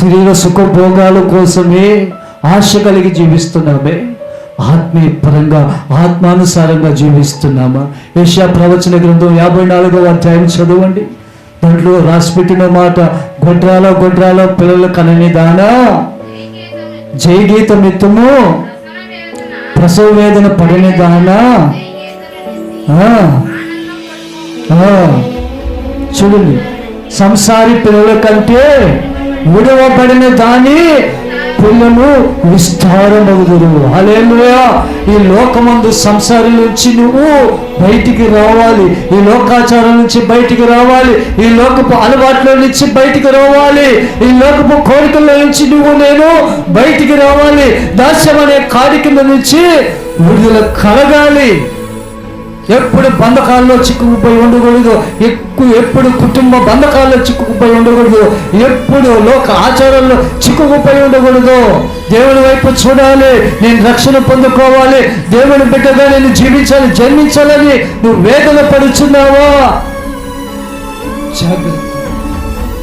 శరీర సుఖభోగాల కోసమే ఆశ కలిగి జీవిస్తున్నామే. ఆత్మీయ పరంగా ఆత్మానుసారంగా జీవిస్తున్నామా? ఏషియా ప్రవచన గ్రంథం యాభై నాలుగవ అధ్యాయం చదవండి. దాంట్లో రాసిపెట్టిన మాట గొడ్రాల గొడ్రాల పిల్లల కనని దానా జయగీతం ఎత్తుము. ప్రసవ వేదన పడని దానా. ఆ, చూడండి సంసారి పిల్లల కంటే విడవబడిన దాని పుల్లను విస్తారమగుదురు. అలేలుయా ఈ లోకమందు సంసారం నుంచి నువ్వు బయటికి రావాలి. ఈ లోకాచారం నుంచి బయటికి రావాలి. ఈ లోకపు అలవాట్ల నుంచి బయటికి రావాలి. ఈ లోకపు కోరికల నుంచి నువ్వు నేను బయటికి రావాలి. దాస్యం అనే కాడికింద నుంచి విడుదల కలగాలి. ఎప్పుడు బంధకాల్లో చిక్కుకుపోయి ఉండకూడదు. ఎక్కువ ఎప్పుడు కుటుంబ బంధకాల్లో చిక్కుకుపోయి ఉండకూడదు. ఎప్పుడు లోక ఆచారాల్లో చిక్కుకుపోయి ఉండకూడదు. దేవుని వైపు చూడాలి. నేను రక్షణ పొందుకోవాలి. దేవుని బిడ్డగా నేను జీవించాలి జన్మించాలని నువ్వు వేదన పడుచున్నావా? జాగ్రత్త.